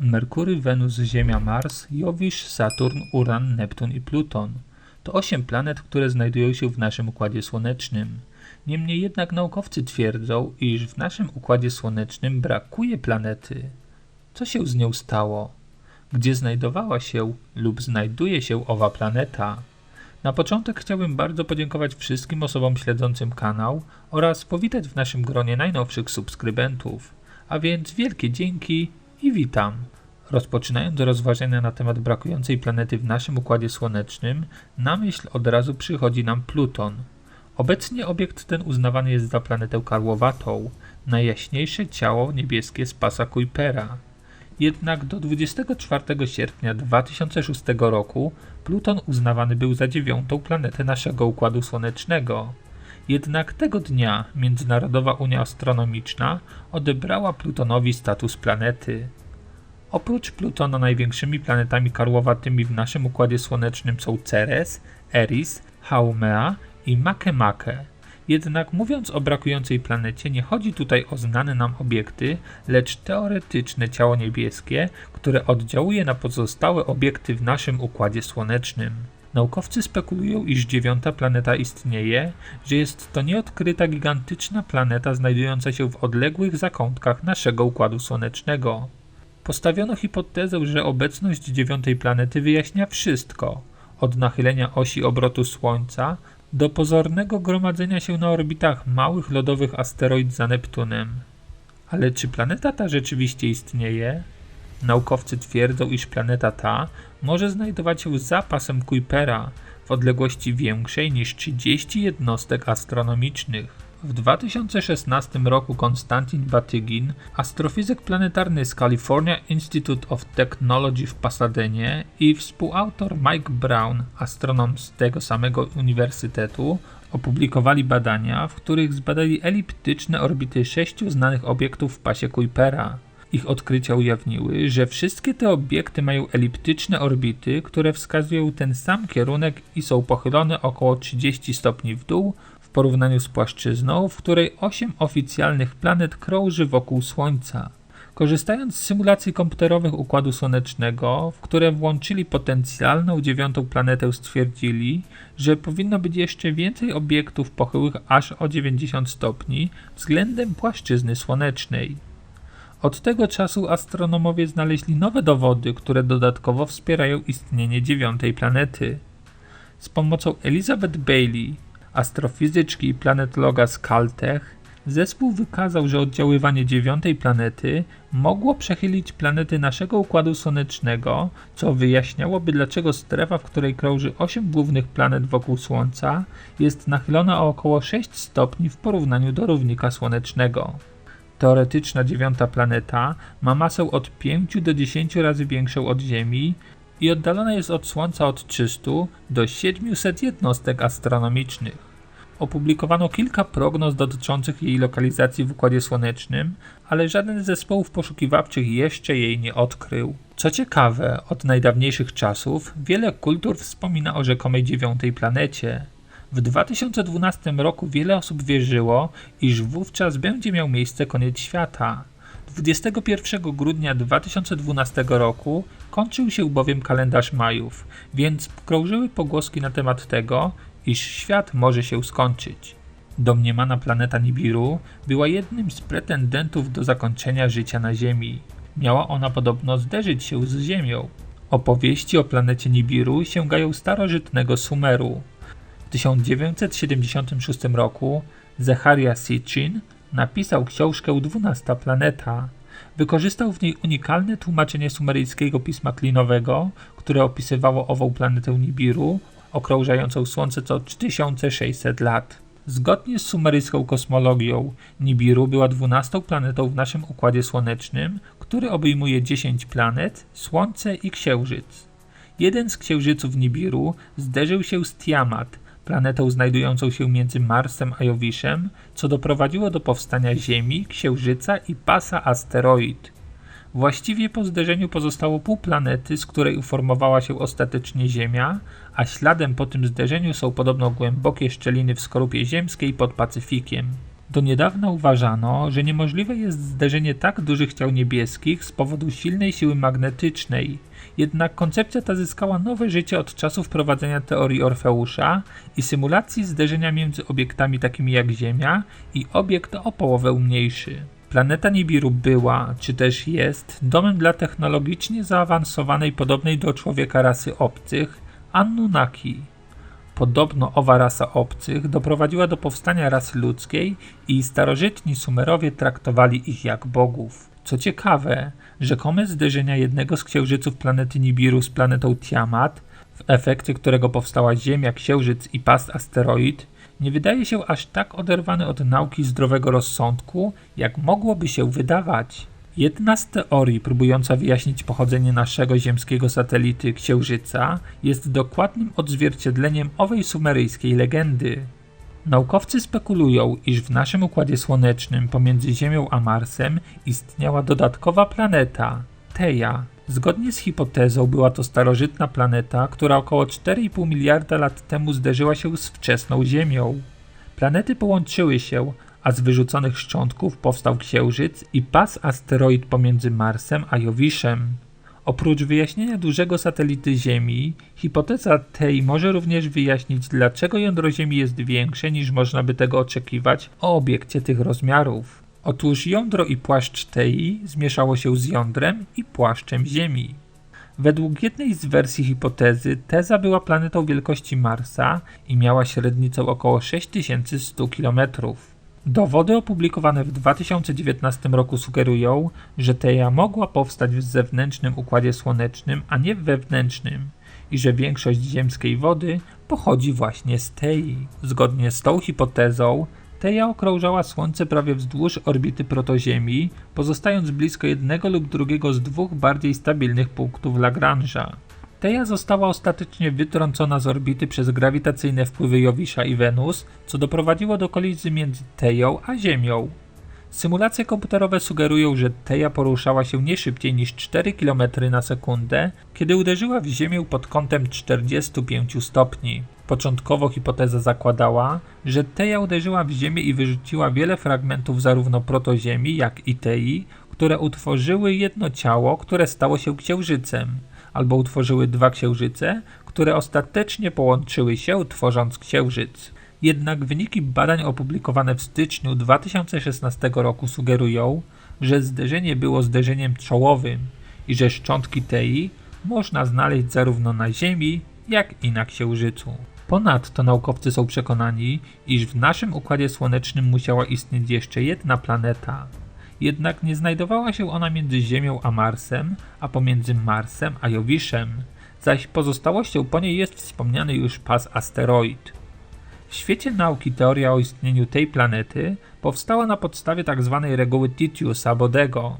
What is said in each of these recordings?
Merkury, Wenus, Ziemia, Mars, Jowisz, Saturn, Uran, Neptun i Pluton. To osiem planet, które znajdują się w naszym Układzie Słonecznym. Niemniej jednak naukowcy twierdzą, iż w naszym Układzie Słonecznym brakuje planety. Co się z nią stało? Gdzie znajdowała się lub znajduje się owa planeta? Na początek chciałbym bardzo podziękować wszystkim osobom śledzącym kanał oraz powitać w naszym gronie najnowszych subskrybentów. A więc wielkie dzięki i witam. Rozpoczynając rozważania na temat brakującej planety w naszym Układzie Słonecznym, na myśl od razu przychodzi nam Pluton. Obecnie obiekt ten uznawany jest za planetę karłowatą, najjaśniejsze ciało niebieskie z pasa Kuipera. Jednak do 24 sierpnia 2006 roku Pluton uznawany był za dziewiątą planetę naszego Układu Słonecznego. Jednak tego dnia Międzynarodowa Unia Astronomiczna odebrała Plutonowi status planety. Oprócz Plutona największymi planetami karłowatymi w naszym Układzie Słonecznym są Ceres, Eris, Haumea i Makemake. Jednak mówiąc o brakującej planecie, nie chodzi tutaj o znane nam obiekty, lecz teoretyczne ciało niebieskie, które oddziałuje na pozostałe obiekty w naszym Układzie Słonecznym. Naukowcy spekulują, iż dziewiąta planeta istnieje, że jest to nieodkryta gigantyczna planeta znajdująca się w odległych zakątkach naszego Układu Słonecznego. Postawiono hipotezę, że obecność dziewiątej planety wyjaśnia wszystko, od nachylenia osi obrotu Słońca do pozornego gromadzenia się na orbitach małych lodowych asteroid za Neptunem. Ale czy planeta ta rzeczywiście istnieje? Naukowcy twierdzą, iż planeta ta może znajdować się za pasem Kuipera w odległości większej niż 30 jednostek astronomicznych. W 2016 roku Konstantin Batygin, astrofizyk planetarny z California Institute of Technology w Pasadenie i współautor Mike Brown, astronom z tego samego uniwersytetu, opublikowali badania, w których zbadali eliptyczne orbity sześciu znanych obiektów w pasie Kuipera. Ich odkrycia ujawniły, że wszystkie te obiekty mają eliptyczne orbity, które wskazują ten sam kierunek i są pochylone około 30 stopni w dół porównaniu z płaszczyzną, w której 8 oficjalnych planet krąży wokół Słońca. Korzystając z symulacji komputerowych Układu Słonecznego, w które włączyli potencjalną dziewiątą planetę, stwierdzili, że powinno być jeszcze więcej obiektów pochyłych aż o 90 stopni względem płaszczyzny słonecznej. Od tego czasu astronomowie znaleźli nowe dowody, które dodatkowo wspierają istnienie dziewiątej planety. Z pomocą Elizabeth Bailey astrofizyczki i planetologa z Caltech, zespół wykazał, że oddziaływanie dziewiątej planety mogło przechylić planety naszego Układu Słonecznego, co wyjaśniałoby dlaczego strefa, w której krąży 8 głównych planet wokół Słońca, jest nachylona o około 6 stopni w porównaniu do równika słonecznego. Teoretyczna dziewiąta planeta ma masę od 5 do 10 razy większą od Ziemi i oddalona jest od Słońca od 300 do 700 jednostek astronomicznych. Opublikowano kilka prognoz dotyczących jej lokalizacji w Układzie Słonecznym, ale żaden z zespołów poszukiwawczych jeszcze jej nie odkrył. Co ciekawe, od najdawniejszych czasów wiele kultur wspomina o rzekomej dziewiątej planecie. W 2012 roku wiele osób wierzyło, iż wówczas będzie miał miejsce koniec świata. 21 grudnia 2012 roku kończył się bowiem kalendarz Majów, więc krążyły pogłoski na temat tego, iż świat może się skończyć. Domniemana planeta Nibiru była jednym z pretendentów do zakończenia życia na Ziemi. Miała ona podobno zderzyć się z Ziemią. Opowieści o planecie Nibiru sięgają starożytnego Sumeru. W 1976 roku Zecharia Sitchin napisał książkę Dwunasta Planeta. Wykorzystał w niej unikalne tłumaczenie sumeryjskiego pisma klinowego, które opisywało ową planetę Nibiru, okrążającą Słońce co 3600 lat. Zgodnie z sumeryjską kosmologią, Nibiru była dwunastą planetą w naszym Układzie Słonecznym, który obejmuje 10 planet, Słońce i Księżyc. Jeden z księżyców Nibiru zderzył się z Tiamat, planetą znajdującą się między Marsem a Jowiszem, co doprowadziło do powstania Ziemi, Księżyca i pasa asteroid. Właściwie po zderzeniu pozostało pół planety, z której uformowała się ostatecznie Ziemia, a śladem po tym zderzeniu są podobno głębokie szczeliny w skorupie ziemskiej pod Pacyfikiem. Do niedawna uważano, że niemożliwe jest zderzenie tak dużych ciał niebieskich z powodu silnej siły magnetycznej. Jednak koncepcja ta zyskała nowe życie od czasu wprowadzenia teorii Orfeusza i symulacji zderzenia między obiektami takimi jak Ziemia i obiekt o połowę mniejszy. Planeta Nibiru była, czy też jest, domem dla technologicznie zaawansowanej, podobnej do człowieka rasy obcych, Anunnaki. Podobno owa rasa obcych doprowadziła do powstania rasy ludzkiej i starożytni Sumerowie traktowali ich jak bogów. Co ciekawe, rzekome zderzenia jednego z księżyców planety Nibiru z planetą Tiamat, w efekcie którego powstała Ziemia, Księżyc i pas asteroid, nie wydaje się aż tak oderwany od nauki zdrowego rozsądku, jak mogłoby się wydawać. Jedna z teorii próbująca wyjaśnić pochodzenie naszego ziemskiego satelity Księżyca jest dokładnym odzwierciedleniem owej sumeryjskiej legendy. Naukowcy spekulują, iż w naszym układzie słonecznym pomiędzy Ziemią a Marsem istniała dodatkowa planeta Teja. Zgodnie z hipotezą była to starożytna planeta, która około 4,5 miliarda lat temu zderzyła się z wczesną Ziemią. Planety połączyły się, a z wyrzuconych szczątków powstał Księżyc i pas asteroid pomiędzy Marsem a Jowiszem. Oprócz wyjaśnienia dużego satelity Ziemi, hipoteza tej może również wyjaśnić, dlaczego jądro Ziemi jest większe niż można by tego oczekiwać o obiekcie tych rozmiarów. Otóż jądro i płaszcz Tei zmieszało się z jądrem i płaszczem Ziemi. Według jednej z wersji hipotezy Teza była planetą wielkości Marsa i miała średnicę około 6100 km. Dowody opublikowane w 2019 roku sugerują, że Teja mogła powstać w zewnętrznym układzie słonecznym, a nie w wewnętrznym i że większość ziemskiej wody pochodzi właśnie z Tei. Zgodnie z tą hipotezą, Teja okrążała Słońce prawie wzdłuż orbity protoziemi, pozostając blisko jednego lub drugiego z dwóch bardziej stabilnych punktów Lagrange'a. Teja została ostatecznie wytrącona z orbity przez grawitacyjne wpływy Jowisza i Wenus, co doprowadziło do kolizji między Teją a Ziemią. Symulacje komputerowe sugerują, że Teja poruszała się nie szybciej niż 4 km na sekundę, kiedy uderzyła w Ziemię pod kątem 45 stopni. Początkowo hipoteza zakładała, że Teja uderzyła w Ziemię i wyrzuciła wiele fragmentów zarówno protoziemi, jak i Tei, które utworzyły jedno ciało, które stało się księżycem albo utworzyły dwa księżyce, które ostatecznie połączyły się, tworząc księżyc. Jednak wyniki badań opublikowane w styczniu 2016 roku sugerują, że zderzenie było zderzeniem czołowym i że szczątki Tei można znaleźć zarówno na Ziemi, jak i na Księżycu. Ponadto naukowcy są przekonani, iż w naszym układzie słonecznym musiała istnieć jeszcze jedna planeta, jednak nie znajdowała się ona między Ziemią a Marsem, a pomiędzy Marsem a Jowiszem, zaś pozostałością po niej jest wspomniany już pas asteroid. W świecie nauki teoria o istnieniu tej planety powstała na podstawie tzw. Tak reguły Titiusa-Bodego.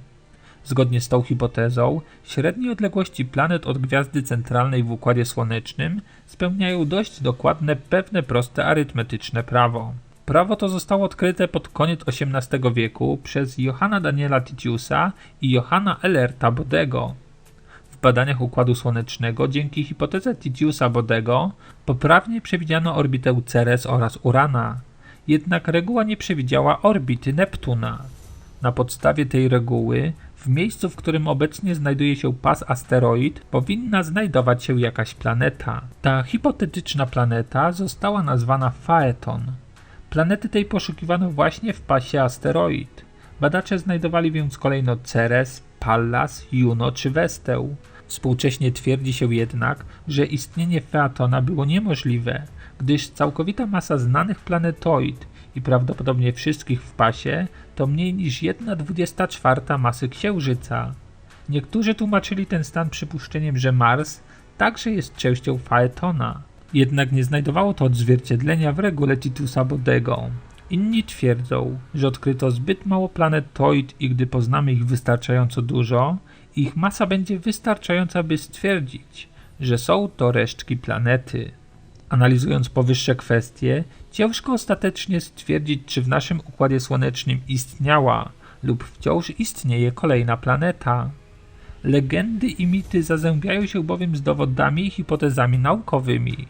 Zgodnie z tą hipotezą, średnie odległości planet od gwiazdy centralnej w Układzie Słonecznym spełniają dość dokładne pewne proste arytmetyczne prawo. Prawo to zostało odkryte pod koniec XVIII wieku przez Johanna Daniela Titiusa i Johanna Ellerta Bodego. W badaniach Układu Słonecznego dzięki hipotezie Titiusa Bodego poprawnie przewidziano orbitę Ceres oraz Urana, jednak reguła nie przewidziała orbity Neptuna. Na podstawie tej reguły w miejscu, w którym obecnie znajduje się pas asteroid, powinna znajdować się jakaś planeta. Ta hipotetyczna planeta została nazwana Phaeton. Planety tej poszukiwano właśnie w pasie asteroid. Badacze znajdowali więc kolejno Ceres, Pallas, Juno czy Westę. Współcześnie twierdzi się jednak, że istnienie Featona było niemożliwe, gdyż całkowita masa znanych planetoid i prawdopodobnie wszystkich w pasie to mniej niż 1,24 masy Księżyca. Niektórzy tłumaczyli ten stan przypuszczeniem, że Mars także jest częścią Phaetona. Jednak nie znajdowało to odzwierciedlenia w regule Titusa Bodego. Inni twierdzą, że odkryto zbyt mało planetoid i gdy poznamy ich wystarczająco dużo, ich masa będzie wystarczająca, by stwierdzić, że są to resztki planety. Analizując powyższe kwestie, ciężko ostatecznie stwierdzić, czy w naszym układzie słonecznym istniała lub wciąż istnieje kolejna planeta. Legendy i mity zazębiają się bowiem z dowodami i hipotezami naukowymi.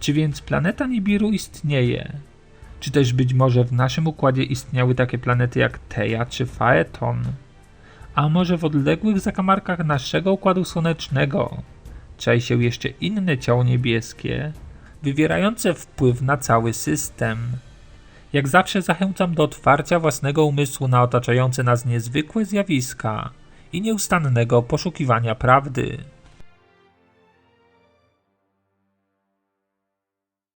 Czy więc planeta Nibiru istnieje? Czy też być może w naszym układzie istniały takie planety jak Teja czy Phaeton? A może w odległych zakamarkach naszego układu słonecznego czai się jeszcze inne ciało niebieskie, wywierające wpływ na cały system? Jak zawsze zachęcam do otwarcia własnego umysłu na otaczające nas niezwykłe zjawiska i nieustannego poszukiwania prawdy.